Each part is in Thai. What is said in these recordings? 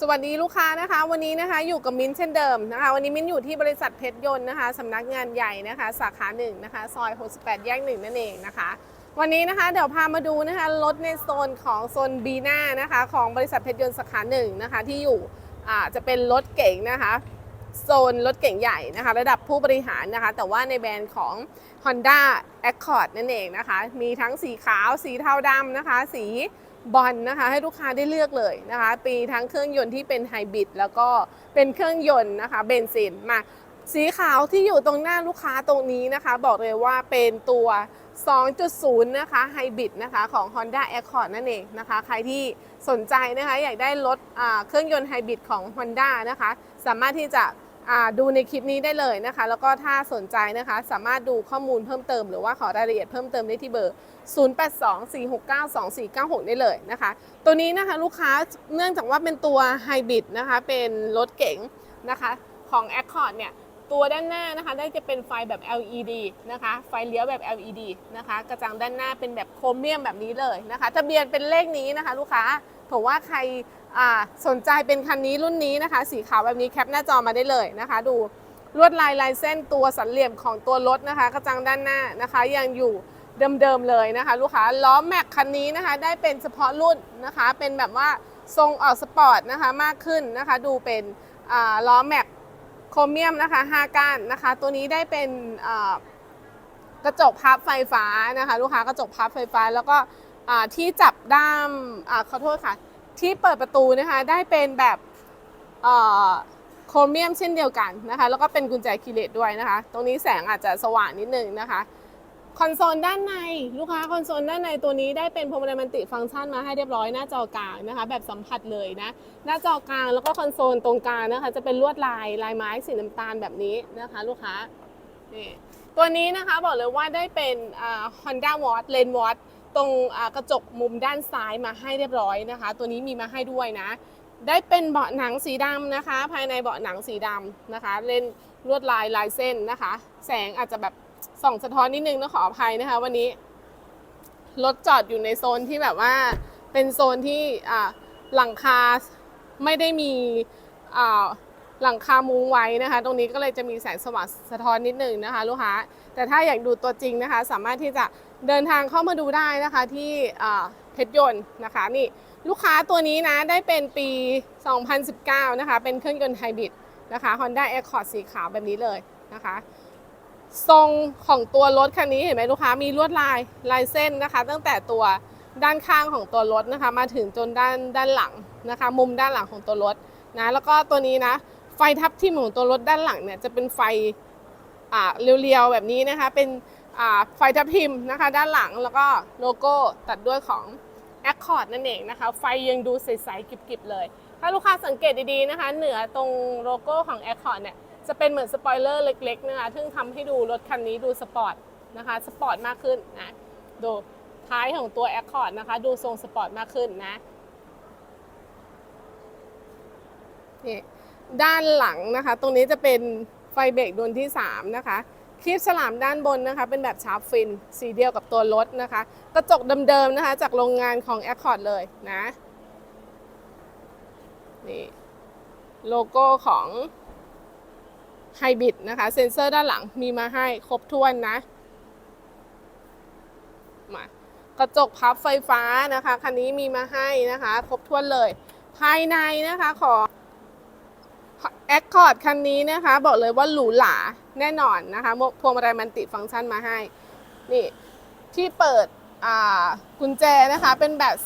สวัสดีลูกค้านะคะ วันนี้นะคะอยู่กับมิ้นเช่นเดิมนะคะ วันนี้มิ้นอยู่ที่บริษัทเพชรยนต์นะคะสำนักงานใหญ่นะคะ สาขาหนึ่งนะคะซอย 68 แยกหนึ่งนั่นเองนะคะ วันนี้นะคะเดี๋ยวพามาดูนะคะรถในโซนของโซนบีนานะคะของบริษัทเพชรยนต์สาขาหนึ่งนะคะที่อยู่อ่าจะเป็นรถเก๋งนะคะโซนรถเก่งใหญ่นะคะ ระดับผู้บริหารนะคะ แต่ว่าในแบรนด์ของ Honda Accord นั่นเองนะคะ มีทั้งสีขาว สีเทาดำนะคะ สี บอลนะคะให้ลูกค้าได้เลือกเลยนะคะปีทั้งเครื่องยนต์ที่เป็นไฮบริดแล้วก็เป็นเครื่องยนต์นะคะเบนซินมาสีขาวที่อยู่ตรงหน้าลูกค้าตรงนี้นะคะ บอกเลยว่าเป็นตัว 2.0 นะคะไฮบริดนะคะของ Honda Accord นั่นเองนะคะ ใครที่สนใจนะคะอยากได้รถเครื่องยนต์ไฮบริดของ Honda นะคะ สามารถที่จะ ดูในคลิปนี้ได้เลยนะคะ แล้วก็ถ้าสนใจนะคะ สามารถดูข้อมูลเพิ่มเติม หรือว่าขอรายละเอียดเพิ่มเติมได้ที่เบอร์ 0824692496 ได้เลยนะคะ ตัวนี้นะคะลูกค้าเนื่องจากว่าเป็นตัวไฮบริดนะคะ เป็นรถเก๋งนะคะของ Accord เนี่ยตัวด้านหน้านะคะได้จะเป็นไฟแบบ LED นะคะ ไฟเลี้ยวแบบ LED นะคะ กระจังด้านหน้าเป็นแบบโครเมียมแบบนี้เลยนะคะ ทะเบียนเป็นเลขนี้นะคะ ลูกค้า ผมว่าใครสนใจเป็นคันนี้รุ่นนี้นะคะ สีขาวแบบนี้แคปหน้าจอมาได้เลยนะคะ ดูลวดลายลายเส้นตัวสันเหลี่ยมของตัวรถนะคะกระจังด้านหน้านะคะ ยังอยู่เดิมๆเลยนะคะ ลูกค้าล้อแม็กคันนี้นะคะ ได้เป็นเฉพาะรุ่นนะคะ เป็นแบบว่าทรงออกสปอร์ตนะคะมากขึ้นนะคะ ดูเป็นล้อแม็กโครเมียมนะคะ5ก้านนะคะ ตัวนี้ได้เป็นกระจกพับไฟฟ้านะคะ ลูกค้ากระจกพับไฟฟ้าแล้วก็ ที่จับด้ามอ่าขอโทษค่ะ ที่เปิดประตูนะคะได้เป็นแบบโครเมียมเช่นเดียวกันนะคะ แล้วก็เป็นกุญแจคีย์เลสด้วยนะคะ ตรงนี้แสงอาจจะสว่างนิดนึงนะคะคอนโซลด้านในลูกค้าคอนโซลด้านในตัวนี้ได้เป็นพวงมาลัยมันติฟังก์ชันมาให้เรียบร้อยหน้าจอกลางนะคะ แบบสัมผัสเลยนะ หน้าจอกลางแล้วก็คอนโซลตรงกลางนะคะ จะเป็นลวดลายลายไม้สีน้ำตาลแบบนี้นะคะ ลูกค้านี่ตัวนี้นะคะบอกเลยว่าได้เป็นอ่า Honda Watch Lane Watch ตรงกระจกมุมด้านซ้ายมาให้เรียบร้อยนะคะ ตัวนี้มีมาให้ด้วยนะ ได้เป็นเบาะหนังสีดำนะคะ ภายในเบาะหนังสีดำนะคะ เล่นลวดลายลายเส้นนะคะ แสงอาจจะแบบส่องสะท้อนนิดนึงต้องขออภัยนะคะ วันนี้รถจอดอยู่ในโซนที่แบบว่าเป็นโซนที่หลังคาไม่ได้มีหลังคามุงไว้นะคะ ตรงนี้ก็เลยจะมีแสงสว่างสะท้อนนิดนึงนะคะ ลูกค้า แต่ถ้าอยากดูตัวจริงนะคะ สามารถที่จะ เดินทางเข้ามาดูได้นะคะที่เพชรยนต์นะคะนี่ลูกค้าตัวนี้นะได้เป็นปี 2019 นะคะ เป็นเครื่องยนต์ไฮบริดนะคะ Honda Accord สีขาวแบบนี้เลยนะคะ ทรงของตัวรถคันนี้เห็นไหมลูกค้ามีลวดลายลายเส้นนะคะ ตั้งแต่ตัวด้านข้างของตัวรถนะคะ มาถึงจนด้านด้านหลังนะคะ มุมด้านหลังของตัวรถนะแล้วก็ตัวนี้นะไฟทับทิมของตัวรถด้านหลังเนี่ยจะเป็นไฟอ่าเรียวๆแบบนี้นะคะ เป็น ไฟทับทิมนะคะ ด้านหลังแล้วก็โลโก้ตัดด้วยของ Accord นั่นเองนะคะ ไฟยังดูใสๆกริบๆเลย ถ้าลูกค้าสังเกตดีๆนะคะ เหนือตรงโลโก้ของ Accord เนี่ยจะเป็นเหมือนสปอยเลอร์เล็กๆนะคะซึ่งทำให้ดูรถคันนี้ดูสปอร์ตนะคะสปอร์ตมากขึ้นนะดูท้ายของตัว Accord นะคะ ดูทรงสปอร์ตมากขึ้นนะนี่ด้านหลังนะคะ ตรงนี้จะเป็นไฟเบรกดวงที่ 3 นะคะ คลิปฉลามด้านบนนะคะ เป็นแบบชาร์ปฟิน สีเดียวกับตัวรถนะคะ กระจกเดิมๆนะคะ จากโรงงานของ Accord เลยนะนี่โลโก้ของไฮบริดนะคะ เซ็นเซอร์ด้านหลังมีมาให้ครบถ้วนนะมากระจกพับไฟฟ้านะคะ คันนี้มีมาให้นะคะ ครบถ้วนเลย ภายในนะคะของ Accord คันนี้นะคะ บอกเลยว่าหรูหรา แน่นอนนะคะพวงมาลัยมันติฟังก์ชันมาให้ นี่ที่เปิดกุญแจนะคะ เป็นแบบ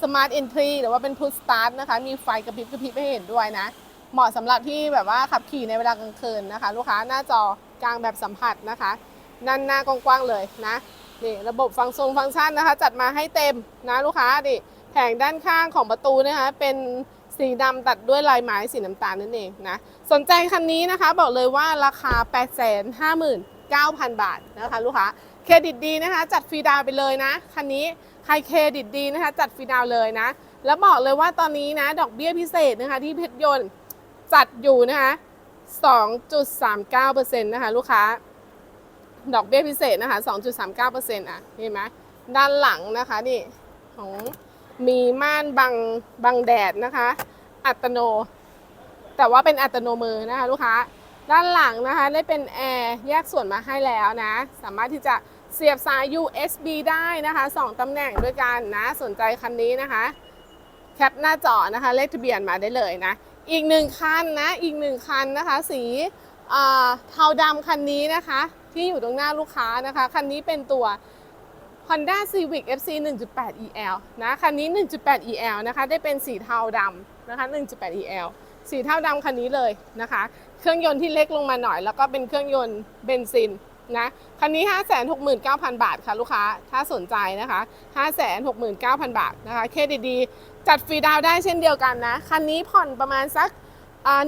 Smart Entry หรือว่าเป็น Push Start นะคะ มีไฟกระพริบกระพริบให้เห็นด้วยนะ เหมาะสำหรับที่แบบว่าขับขี่ในเวลากลางคืนนะคะ ลูกค้าหน้าจอกลางแบบสัมผัสนะคะด้านหน้ากว้างๆเลยนะนี่ระบบฟังก์ชันฟังก์ชันนะคะ จัดมาให้เต็มนะลูกค้าดิแผงด้านข้างของประตูนะคะเป็น สีดำตัดด้วยลายไม้สีน้ำตาลนั่นเองนะสนใจคันนี้นะคะบอกเลยว่าราคา 859,000 บาทนะคะลูกค้าเครดิตดีนะคะ จัดฟรีดาวไปเลยนะคันนี้ใครเครดิตดีนะคะ จัดฟรีดาวเลยนะ แล้วบอกเลยว่าตอนนี้นะ ดอกเบี้ยพิเศษนะคะ ที่เพชรยนต์จัดอยู่นะคะ 2.39%นะคะลูกค้า ดอกเบี้ยพิเศษนะคะ 2.39%อะเห็นไหมด้านหลังนะคะนี่ของ มีม่านบังบังแดดนะคะ อัตโน แต่ว่าเป็นอัตโนมือนะคะลูกค้า ด้านหลังนะคะได้เป็นแอร์แยกส่วนมาให้แล้วนะ สามารถที่จะเสียบสาย USB ได้นะคะสองตำแหน่งด้วยกันนะ สนใจคันนี้นะคะ แคปหน้าจอนะคะ เลขทะเบียนมาได้เลยนะ อีกหนึ่งคันนะ อีกหนึ่งคันนะคะ สีเทาดำคันนี้นะคะ ที่อยู่ตรงหน้าลูกค้านะคะ คันนี้เป็นตัว Honda Civic FC 1.8 EL นะคันนี้ 1.8 EL นะคะได้เป็นสีเทาดำนะคะ 1.8 EL สีเทาดำคันนี้เลยนะคะ เครื่องยนต์ที่เล็กลงมาหน่อย แล้วก็เป็นเครื่องยนต์เบนซินนะคันนี้ 569,000 บาทค่ะลูกค้าถ้าสนใจนะคะ 569,000 บาทนะคะเครดิตดีจัดฟรีดาวได้เช่นเดียวกันนะคันนี้ผ่อนประมาณสัก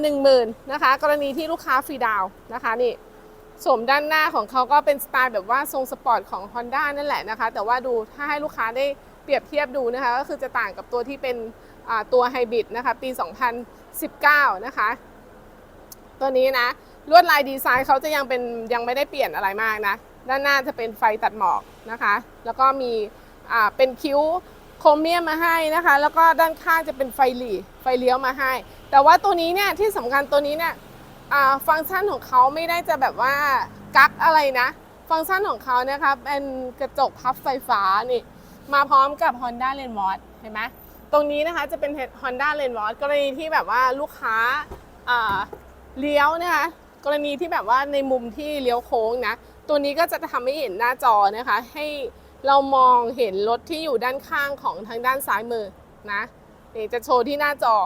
หนึ่งหมื่นนะคะ กรณีที่ลูกค้าฟรีดาวนะคะนี่ สวมด้านหน้าของเขาก็เป็นสไตล์แบบว่าทรงสปอร์ตของ Honda นั่นแหละนะคะ แต่ว่าดูถ้าให้ลูกค้าได้เปรียบเทียบดูนะคะ ก็คือจะต่างกับตัวที่เป็นตัวไฮบริดนะคะ ปี 2019 นะคะ ตัวนี้นะ ลวดลายดีไซน์เขาจะยังเป็นยังไม่ได้เปลี่ยนอะไรมากนะ ด้านหน้าจะเป็นไฟตัดหมอกนะคะ แล้วก็มีเป็นคิ้วโครเมียมมาให้นะคะ แล้วก็ด้านข้างจะเป็นไฟหลีไฟเลี้ยวมาให้ แต่ว่าตัวนี้เนี่ยที่สำคัญตัวนี้เนี่ย ฟังก์ชันของเขาไม่ได้จะแบบว่ากักอะไรนะ ฟังก์ชันของเขานะคะเป็นกระจกพับไฟฟ้านี่ มาพร้อมกับ Honda l a n w a t เห็นไหมตรงนี้นะคะจะเป็น Honda l a n w a t กรณีที่แบบว่าลูกค้าอ่าเลี้ยวนะคะกรณีที่แบบว่าในมุมที่เลี้ยวโค้งนะตัวนี้ก็จะทำให้เห็นหน้าจอนะคะ ให้เรามองเห็นรถที่อยู่ด้านข้างของทางด้านซ้ายมือนะนี่จะโชว์ที่หน้าจอ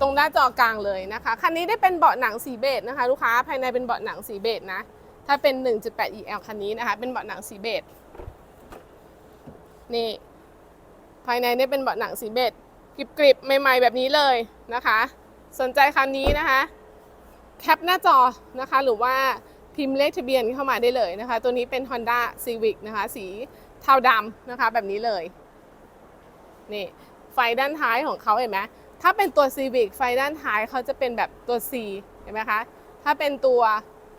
ตรงหน้าจอกลางเลยนะคะคันนี้ได้เป็นเบาะหนังสีเบจนะคะลูกค้าภายในเป็นเบาะหนังสีเบจนะถ้าเป็น 1.8 EL คันนี้นะคะเป็นเบาะหนังสีเบจนี่ภายในนี่เป็นเบาะหนังสีเบจกริบๆใหม่ ๆ แบบนี้เลยนะคะ สนใจคันนี้นะคะแคปหน้าจอนะคะหรือว่าพิมพ์เลขทะเบียนเข้ามาได้เลยนะคะ ตัวนี้เป็น Honda Civic นะคะ สีเทาดำนะคะแบบนี้เลยนี่ไฟด้านท้ายของเขาเห็นไหม ถ้าเป็นตัว Civic ไฟด้านท้ายเขาจะเป็นแบบตัว C เห็นไหมคะ ถ้าเป็นตัว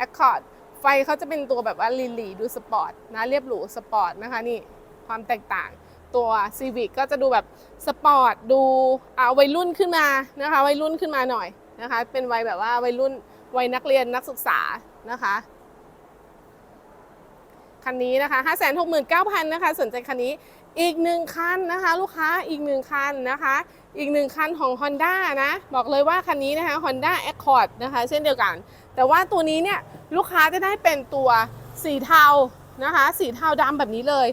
Accord ไฟเขาจะเป็นตัวแบบว่าลีลีดูสปอร์ตนะเรียบหรูสปอร์ตนะคะนี่ความแตกต่างตัว Civic ก็จะดูแบบสปอร์ตดูอ่าวัยรุ่นขึ้นมานะคะวัยรุ่นขึ้นมาหน่อยนะคะเป็นวัยแบบว่าวัยรุ่นวัยนักเรียนนักศึกษานะคะคันนี้นะคะ 569,000นะคะสนใจคันนี้อีกหนึ่งคันนะคะ ลูกค้าอีกหนึ่งคันนะคะ อีกหนึ่งคันของ Honda นะ บอกเลยว่าคันนี้นะคะ Honda Accord นะคะ เช่นเดียวกัน แต่ว่าตัวนี้เนี่ยลูกค้าจะได้เป็นตัวสีเทานะคะ สีเทาดำแบบนี้เลย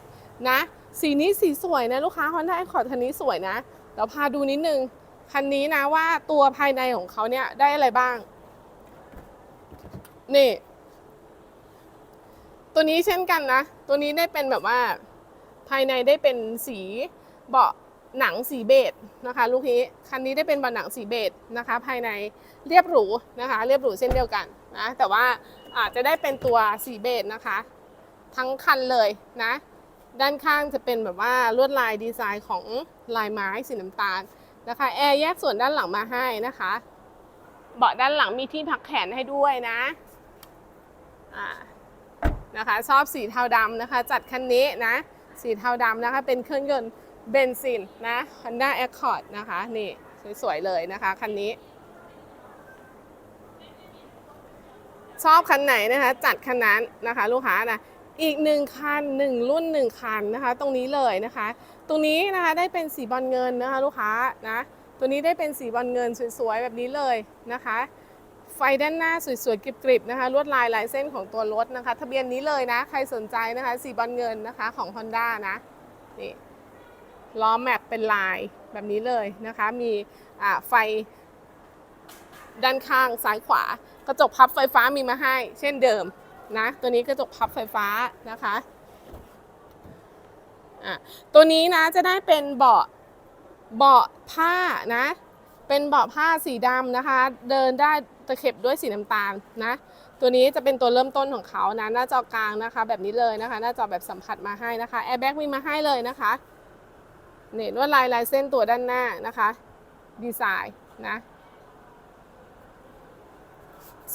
นะ สีนี้สีสวยนะลูกค้า Honda Accord คันนี้สวยนะเดี๋ยวพาดูนิดนึง คันนี้นะว่าตัวภายในของเขาเนี่ยได้อะไรบ้าง นี่ ตัวนี้เช่นกันนะ ตัวนี้ได้เป็นแบบว่า ภายในได้เป็นสีเบาะ หนังสีเบจนะคะ ลูกนี้คันนี้ได้เป็นบาะหนังสีเบจนะคะ ภายในเรียบหรูนะคะ เรียบหรูเช่นเดียวกันนะแต่ว่าอาจจะได้เป็นตัวสีเบจนะคะ ทั้งคันเลยนะ ด้านข้างจะเป็นแบบว่าลวดลายดีไซน์ของลายไม้สีน้ำตาลนะคะแอร์แยกส่วนด้านหลังมาให้นะคะเบาะด้านหลังมีที่พักแขนให้ด้วยนะอ่านะคะชอบสีเทาดำนะคะ จัดคันนี้นะสีเทาดำนะคะเป็นเครื่องยนต์ เบนซินนะ Honda Accord นะคะ นี่สวยๆเลยนะคะคันนี้ ชอบคันไหนนะคะ จัดคันนั้นนะคะ ลูกค้านะอีกหนึ่งคันหนึ่งรุ่นหนึ่งคันนะคะ ตรงนี้เลยนะคะ ตรงนี้นะคะได้เป็นสีบอลเงินนะคะ ลูกค้านะตัวนี้ได้เป็นสีบอลเงินสวยๆแบบนี้เลยนะคะ ไฟด้านหน้าสวยๆกริบๆนะคะลวดลายลายเส้นของตัวรถนะคะ ทะเบียนนี้เลยนะ ใครสนใจนะคะ สีบอลเงินนะคะของ Honda นะนี่ ล้อแม็กเป็นลายแบบนี้เลยนะคะ มีไฟด้านข้างซ้ายขวา กระจกพับไฟฟ้ามีมาให้ เช่นเดิมนะ ตัวนี้กระจกพับไฟฟ้านะคะะตัวนี้นะจะได้เป็นเบาะเบาะผ้านะ เป็นเบาะผ้าสีดำนะคะ เดินได้ตะเข็บด้วยสีน้ำตาลนะ ตัวนี้จะเป็นตัวเริ่มต้นของเขานะ หน้าจอกลางนะคะ แบบนี้เลยนะคะ หน้าจอแบบสัมผัสมาให้นะคะ แอร์แบ็กมีมาให้เลยนะคะ เนี่ยลวดลายลายเส้นตัวด้านหน้านะคะ ดีไซน์นะ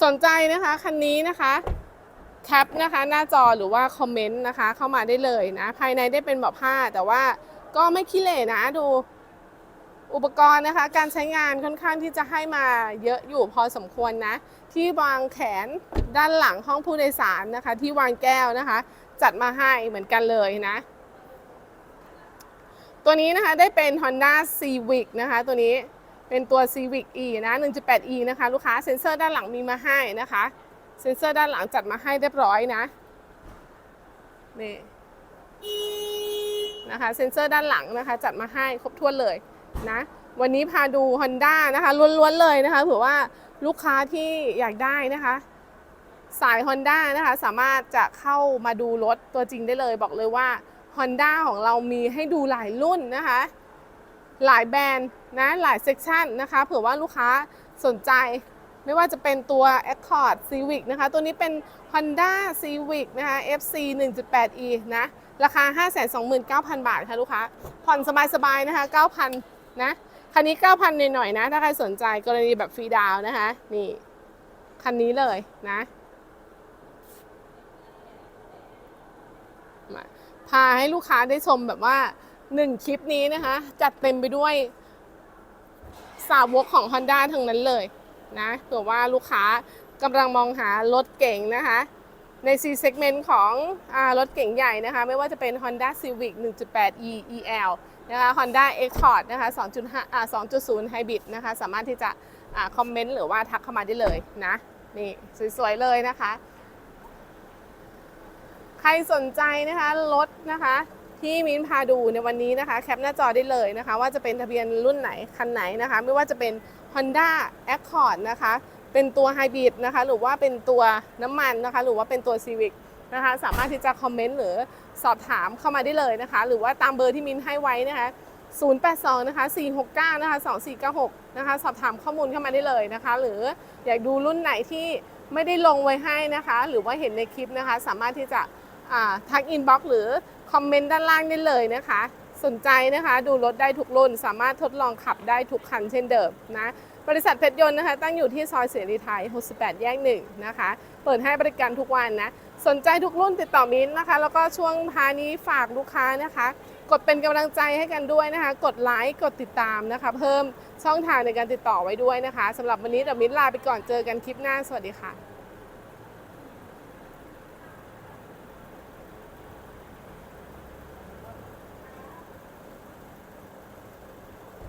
สนใจนะคะคันนี้นะคะแคปนะคะหน้าจอหรือว่าคอมเมนต์นะคะเข้ามาได้เลยนะ ภายในได้เป็นเบาะผ้า แต่ว่าก็ไม่ขี้เหร่นะดูอุปกรณ์นะคะการใช้งานค่อนข้างที่จะให้มาเยอะอยู่พอสมควรนะ ที่วางแขนด้านหลังห้องผู้โดยสารนะคะ ที่วางแก้วนะคะ จัดมาให้เหมือนกันเลยนะ ตัวนี้นะคะได้เป็น Honda Civic นะคะ ตัวนี้เป็นตัว Civic E นะ 1.8E นะคะลูกค้าเซ็นเซอร์ด้านหลังมีมาให้นะคะ เซ็นเซอร์ด้านหลังจัดมาให้เรียบร้อยนะนี่นะคะเซ็นเซอร์ด้านหลังนะคะจัดมาให้ครบถ้วนเลยนะวันนี้พาดู Honda นะคะล้วนๆเลยนะคะเผื่อว่าลูกค้าที่อยากได้นะคะ สาย Honda นะคะสามารถจะเข้ามาดูรถตัวจริงได้เลย บอกเลยว่า Honda ของเรามีให้ดูหลายรุ่นนะคะ หลายแบรนด์นะหลายเซกชันนะคะเผื่อว่าลูกค้าสนใจ ไม่ว่าจะเป็นตัว Accord Civic นะคะ ตัวนี้เป็น Honda Civic นะคะ FC 1.8e นะราคา 529,000 บาทค่ะลูกค้า ผ่อนสบายๆนะคะ 9,000 นะ คันนี้ 9,000หน่อยๆนะ ถ้าใครสนใจกรณีแบบฟรีดาวน์นะคะ นี่ คันนี้เลยนะมา พาให้ลูกค้าได้ชมแบบว่า 1 คลิปนี้นะคะ จัดเต็มไปด้วยสาวกของ Honda ทั้งนั้นเลยนะเผื่อว่าลูกค้ากำลังมองหารถเก่งนะคะ ใน C segment ของอารถเก่งใหญ่นะคะ ไม่ว่าจะเป็น Honda Civic 1.8e EL นะคะ Honda Accord นะคะ2.5อ่า2.0 Hybrid นะคะ สามารถที่จะอ่าคอมเมนต์หรือว่าทักเข้ามาได้เลยนะ นี่ สวย ๆ เลยนะคะ ใครสนใจนะคะรถนะคะที่มิ้นพาดูในวันนี้นะคะ แคปหน้าจอได้เลยนะคะ ว่าจะเป็นทะเบียนรุ่นไหน คันไหนนะคะ ไม่ว่าจะเป็น Honda Accord นะคะ เป็นตัวไฮบริดนะคะ หรือว่าเป็นตัวน้ำมันนะคะ หรือว่าเป็นตัว Civic นะคะ สามารถที่จะคอมเมนต์หรือสอบถามเข้ามาได้เลยนะคะ หรือว่าตามเบอร์ที่มิ้นให้ไว้นะคะ 082 นะคะ 469 นะคะ 2496 นะคะ สอบถามข้อมูลเข้ามาได้เลยนะคะ หรืออยากดูรุ่นไหนที่ไม่ได้ลงไว้ให้นะคะ หรือว่าเห็นในคลิปนะคะ สามารถที่จะ ทักอินบ็อกซ์หรือคอมเมนต์ด้านล่างได้เลยนะคะ สนใจนะคะดูรถได้ทุกรุ่น สามารถทดลองขับได้ทุกคันเช่นเดิมนะบริษัทเพชรยนต์นะคะตั้งอยู่ที่ซอยเสรีไทย 68 แยกหนึ่งนะคะ เปิดให้บริการทุกวันนะ สนใจทุกรุ่นติดต่อมิ้นนะคะ แล้วก็ช่วงพานี้ฝากลูกค้านะคะ กดเป็นกำลังใจให้กันด้วยนะคะ กดไลค์กดติดตามนะคะ เพิ่มช่องทางในการติดต่อไว้ด้วยนะคะสำหรับวันนี้เดี๋ยวมิ้นลาไปก่อนเจอกันคลิปหน้าสวัสดีค่ะ